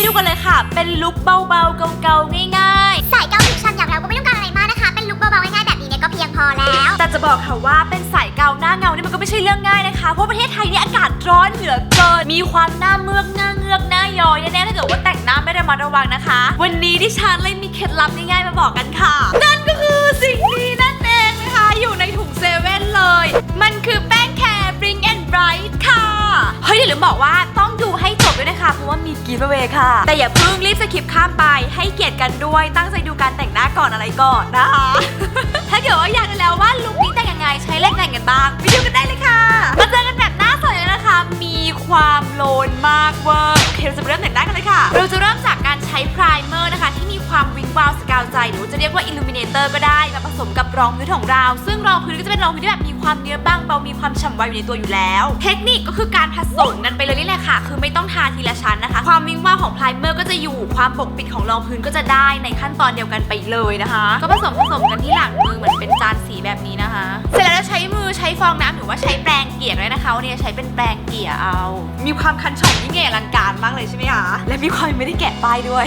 ให้ดูกันเลยค่ะ เป็นลุคเบาๆเกาๆง่ายสายเกาหลีชันอย่างเราก็ไม่ต้องการอะไรมากนะคะ เป็นลุคเบาๆง่ายๆแบบนี้เนี่ยก็เพียงพอแล้วๆแต่จะบอกค่ะว่าเป็นสายเกาหน้าเงานี่มันก็ไม่ใช่เรื่องง่ายนะคะ เพราะประเทศไทยเนี่ยอากาศร้อนเหลือเกิน มีความหน้าเมือกหน้าเงือกหน้าย้อยแน่ๆถ้าเกิดว่าแต่งหน้าไม่ระมัดระวังนะคะ วันนี้ดิฉันเลยมีเคล็ดลับง่ายๆมาบอกกันค่ะ นั่นก็คือสิ่งนี้ มีกีฟเวค่ะ แต่อย่าเพิ่งรีบสคิปข้ามไป ให้เกียรติกันด้วย ตั้งใจดูการแต่งหน้าก่อนอะไรก่อนนะคะ ถ้าเกิดว่าอยากรู้แล้วว่าลุคนี้แต่งยังไงใช้เล่นแต่งกันบ้างไปดูกันได้เลยค่ะมาเจอกันแบบหน้าสดเลยนะคะ มีความโลนมากเวอร์โอเคเราจะเริ่มแต่งหน้ากันเลยค่ะ เราจะเริ่มจากการใช้พรายเมอร์นะคะ ที่มีความวิงวาวสกาวใจหรือจะเรียกว่าอิลูมิเนเตอร์ก็ได้มาผสมกับรองพื้นของเรา ซึ่งรองพื้นก็จะเป็นรองพื้นที่แบบมีความเนื้อบางเบามีความฉ่ำไวอยู่ในตัวอยู่แล้ว เทคนิคก็คือการผสมกันไปเลยนี่แหละค่ะ คือไม่ต้องทาทีละชั้นนะคะ ความวิงวาวของไพรเมอร์ก็จะอยู่ความปกปิดของรองพื้นก็จะได้ในขั้นตอนเดียวกันไปเลยนะคะ ก็ผสมผสมกันที่หลังมือเหมือนเป็นจานสีแบบนี้นะคะ เสร็จแล้วเราใช้มือใช้ฟองน้ำหรือว่าใช้แปรงเกลี่ยด้วยนะคะวันนี้ใช้เป็นแปรงเกลี่ยเอา มีความคันฉ่ำยิ่งใหญ่อลังการมากเลยใช่ไหมคะและมีความไม่ได้แกะป้ายด้วย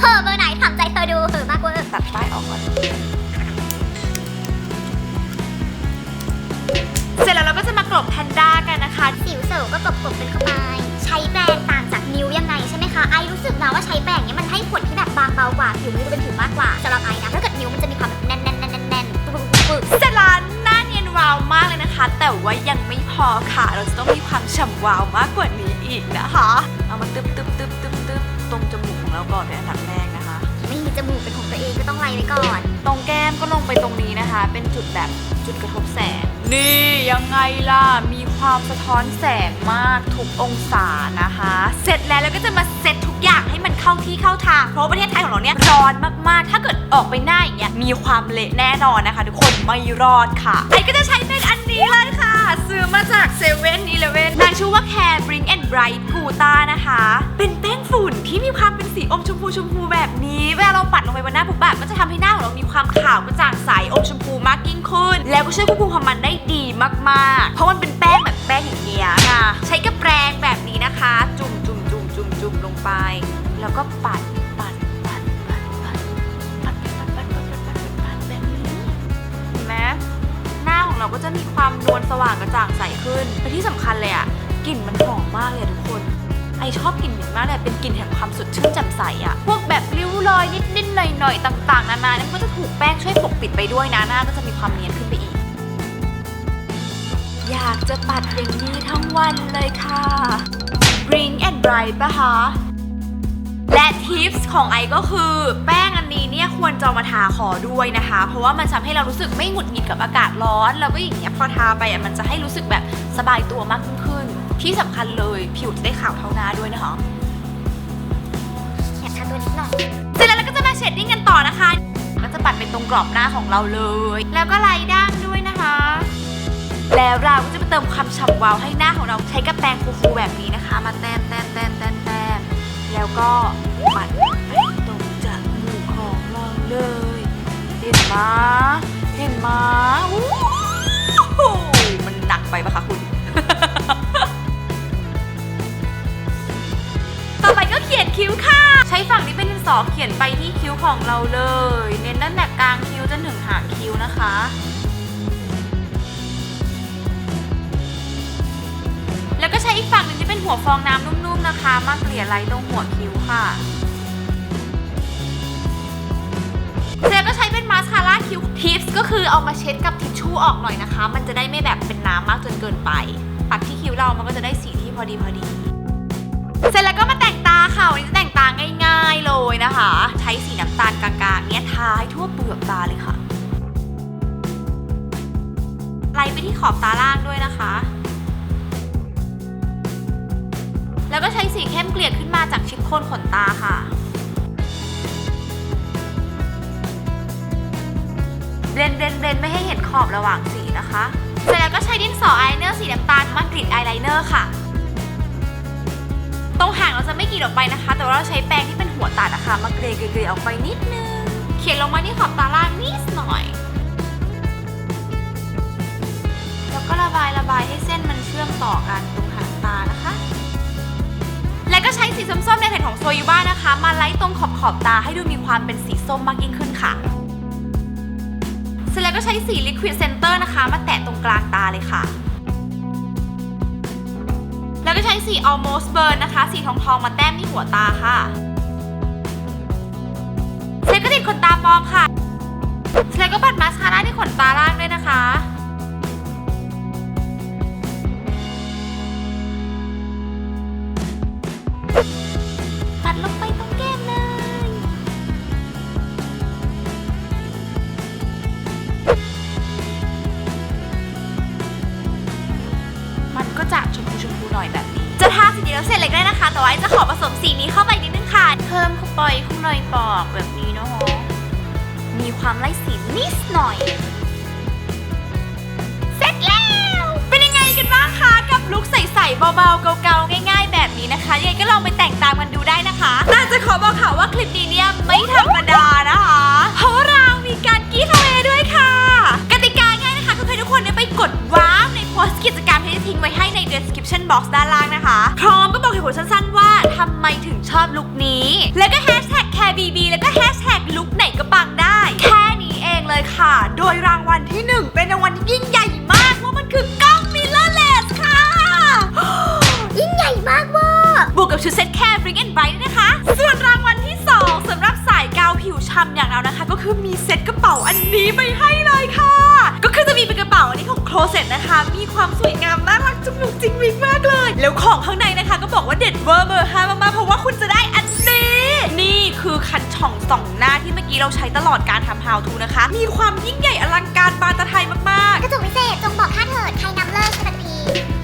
เธอเบอร์ไหนถามใจเธอดูเธอมากเวอร์ตัดป้ายออกก่อน บแพนด้ากันนะคะสิวเสลก็กบๆเป็นเข้าไป ใช้แปรงต่างจากนิ้วยังไงใช่ไหมคะ ไอรู้สึกนะว่าใช้แปรงเนี้ยมันให้ผลที่แบบบางเบากว่า ผิวมันดูเป็นผิวมากกว่าสำหรับไอนะ ถ้าเกิดนิ้วมันจะมีความแบบแน่นๆๆๆๆๆปึ๊กๆปึ๊กเสร็จแล้วหน้าเนียนวาวมากเลยนะคะ แต่ว่ายังไม่พอค่ะ เราจะต้องมีความฉ่ำวาวมากกว่านี้อีกนะคะ เอามาตึ๊บตึ๊บตึ๊บตึ๊บตึ๊บตรงจมูกของเราก่อนเป็นอันดับแรก จมูกเป็นของตัวเองก็ต้องไล่ไว้ก่อน ตรงแก้มก็ลงไปตรงนี้นะคะ เป็นจุดแบบจุดกระทบแสง นี่ยังไงล่ะ มีความสะท้อนแสงมากทุกองศานะคะ เสร็จแล้วเราก็จะมาเซตทุกอย่างให้มันเข้าที่เข้าทาง เพราะประเทศไทยของเราเนี่ยร้อนมากๆ ถ้าเกิดออกไปหน้าอย่างเงี้ยมีความเละแน่นอนนะคะ ทุกคนไม่รอดค่ะไอ้ก็จะใช้เป็นอันนี้เลย ชื่อว่า Care Bring and Bright g u t a นะคะ เป็นแป้งฝุ่นที่มีความเป็นสีอมชมพูชมพูแบบนี้ เวลาเราปัดลงไปบนหน้าปุ๊บแบบก็จะทำให้หน้าของเรามีความขาวกระจ่างใสอมชมพูมากยิ่งขึ้น แล้วก็ช่วยควบคุมความมันได้ดีมากๆ เพราะมันเป็นแป้งแบบแป้งอย่างเงี้ยค่ะใช้กับแปรงแบบนี้นะคะ จุ่มจุ่มจุ่มจุ่มจุ่มลงไป แล้วก็ปัดปัดปัดปัดปัดปัดปัดปัดปัดปัดปัดปัดปัดแบบนี้เห็นไหมหน้าของเราก็จะมีความนวลสว่างกระจ่างใสขึ้นและที่สำคัญเลยอะ กลิ่นมันหอมมากเลยทุกคน ไอชอบกลิ่นนี้มากเลยเป็นกลิ่นแห่งความสดชื่นแจ่มใสอะพวกแบบริ้วรอยนิดๆหน่อยๆต่างๆ นานานั้นก็จะถูกแป้งช่วยปกปิดไปด้วยนะหน้าก็จะมีความเนียนขึ้นไปอีก อยากจะปัดอย่างนี้ทั้งวันเลยค่ะ Bring and Bright ปะคะและทิปส์ของไอก็คือแป้งอันนี้เนี่ยควรจะมาทาคอด้วยนะคะ เพราะว่ามันทำให้เรารู้สึกไม่หงุดหงิดกับอากาศร้อน แล้วก็อย่างเงี้ยพอทาไปอะมันจะให้รู้สึกแบบสบายตัวมากขึ้น ที่สำคัญเลยผิวจะได้ขาวเท่าหน้าด้วยนะคะแอบทาตัวนิดหน่อยเสร็จแล้วเราก็จะมาเชดดิ้งกันต่อนะคะ ก็จะปัดเป็นตรงกรอบหน้าของเราเลย แล้วก็ไล่ด้านด้วยนะคะ แล้วเราก็จะมาเติมความฉ่ำวาวให้หน้าของเราใช้กับแปรงฟูๆแบบนี้นะคะ มาแต้มแต้มแต้มแต้มแต้มแล้วก็ปัดไปตรงจมูกของเราเลยเห็นมาเห็นมาอู้หูมันหนักไปปะคะคุณ สอเขียนไปที่คิ้วของเราเลย เน้นตั้งแต่กลางคิ้วจนถึงหางคิ้วนะคะแล้วก็ใช้อีกฝั่งหนึ่งที่เป็นหัวฟองน้ำนุ่มๆนะคะ มาเกลี่ยไล่ตรงหัวคิ้วค่ะเสร็จแล้วก็ใช้เป็นมาสคาร่าคิ้วทิปส์ก็คือเอามาเช็ดกับทิชชู่ออกหน่อยนะคะ มันจะได้ไม่แบบเป็นน้ำมากจนเกินไป ปัดที่คิ้วเรามันก็จะได้สีที่พอดีพอดี เสร็จแล้วก็มาแต่งตาค่ะวันนี้จะ ง่ายๆเลยนะคะ ใช้สีน้ำตาลกลางๆ เนี้ยทาให้ทั่วเปลือกตาเลยค่ะ ไล่ไปที่ขอบตาล่างด้วยนะคะ แล้วก็ใช้สีเข้มเกลี่ยขึ้นมาจากชิปโคนขนตาค่ะเบลนเบลนเบลนไม่ให้เห็นขอบระหว่างสีนะคะ เสร็จแล้วก็ใช้ดินสออายไลเนอร์สีน้ำตาลมากรีดอายไลเนอร์ค่ะ ตรงหางเราจะไม่กรีดออกไปนะคะ แต่ว่าเราใช้แปรงที่เป็นหัวตัดอะคะมาเกลี่ยเกลี่ยๆออกไปนิดนึง เขียนลงมาที่ขอบตาล่างนิดหน่อย แล้วก็ระบายระบายให้เส้นมันเชื่อมต่อกันตรงหางตานะคะ และก็ก็ใช้สีส้มๆในแผ่นของโซยูบ้านะคะ มาไล่ตรงขอบขอบตาให้ดูมีความเป็นสีส้มมากยิ่งขึ้นค่ะเสร็จแล้วก็ใช้สี Liquid Center นะคะ มาแตะตรงกลางตาเลยค่ะ แล้วก็ใช้สี Almost Burn นะคะ สีทองทองมาแต้มที่หัวตาค่ะเสร็จก็ติดขนตาปลอมค่ะเสร็จแล้วก็ปัดมาสคาร่าที่ขนตาล่างด้วยนะคะ ทาสีเดียวเสร็จเลยก็ได้นะคะ แต่ว่าจะขอผสมสีนี้เข้าไปนิดนึงค่ะเพิ่มเข้าไปข้างในปอกแบบนี้เนาะมีความไล่สีนิดหน่อย เสร็จแล้ว เป็นยังไงกันบ้างคะกับลุคใสๆเบาๆเกาๆง่ายๆ อบลุคนี้ แล้วก็ hashtag carebb แล้วก็ hashtag ลุคไหนก็ปังได้ แค่นี้เองเลยค่ะ โดยรางวัลที่หนึ่งเป็นรางวัลที่ยิ่งใหญ่มากเพราะมันคือกล้องมิลเลอร์เลสค่ะ ยิ่งใหญ่มากเวอร์บวกกับชุดเซ็ตแคร์บริกแอนไบรท์นะคะ ส่วนรางวัลที่ 2สำหรับสายกาวผิวช้ำอย่างเรานะคะ ก็คือมีเซ็ตกระเป๋าอันนี้ไปให้เลยค่ะ ก็คือจะมีเป็นกระเป๋าอันนี้ของโคลเซ็ตนะคะ มีความสวยงามน่ารักจุกหนุกจริงวิกมากเลย แล้วของข้างในนะคะ ก็บอกว่าเด็ดเวอร์เบอร์ห้ามากๆเพราะว่า น้าที่เมื่อกี้เราใช้ตลอดการทำ How to นะคะ มีความยิ่งใหญ่อลังการบานตะไทยมากกระจกวิเศษจงบอกข้าเถิดใครนำเลิกสปัตพี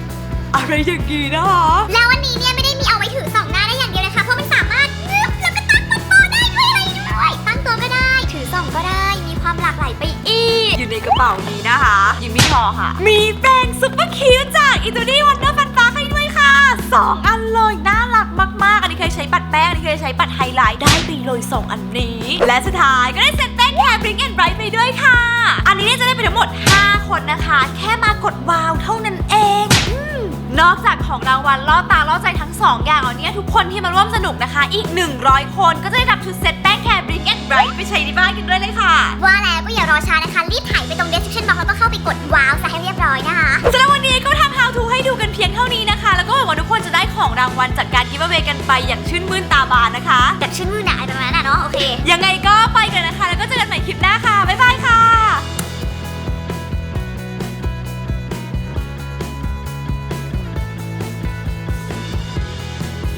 ๆ อะไรอย่างงี้นะคะ แล้ววันนี้เนี่ยไม่ได้มีเอาไว้ถือสองหน้าได้อย่างเดียวนะคะ เพราะมันสามารถงึบแล้วก็ตั้งบนโต๊ะได้ด้วยอะไรด้วยตั้งตัวก็ได้ ถือสองก็ได้ มีความหลากหลายไปอีก อยู่ในกระเป๋านี้นะคะยังไม่พอค่ะ มีแปรงซุปเปอร์คิวจากอิตาลีวันเดอร์ฟันตาให้ด้วยค่ะ 2 อันเลยน่า แป้งนี่เคยใช้ปัดไฮไลท์ได้ไปเลย2อันนี้ และสุดท้ายก็ได้เซตแป้งแคร์บริงแอนด์ไบรท์ไปด้วยค่ะ อันนี้จะได้ไปทั้งหมด 5 คนนะคะ แค่มากดวาวเท่านั้นเองนอกจากของรางวัลล่อตาล่อใจทั้ง 2 อย่างแล้วเนี่ยทุกคนที่มาร่วมสนุกนะคะ อีก 100 คนก็จะได้รับชุดเซตแป้งแคร์ บริงแอนด์ไบรท์ไปใช้ที่บ้านกันด้วยเลยค่ะ ว่าแล้วก็อย่ารอช้านะคะ รีบถ่ายไปตรง description box แล้วก็เข้าไปกดว้าวซะให้เรียบร้อยนะคะสำหรับวันนี้ก็ทำ How to ให้ดูกันเพียงเท่านี้นะคะ แล้วก็หวังว่าทุกคนจะได้ของรางวัลจากการกิฟต์เวกันไปอย่างชื่นมื่นตาบานนะคะ แบบชื่นมือหนาอะไรประมาณนั้นนะเนาะโอเค ยังไงก็ไปกันนะคะ แล้วก็เจอกันใหม่คลิปหน้าค่ะบ๊าย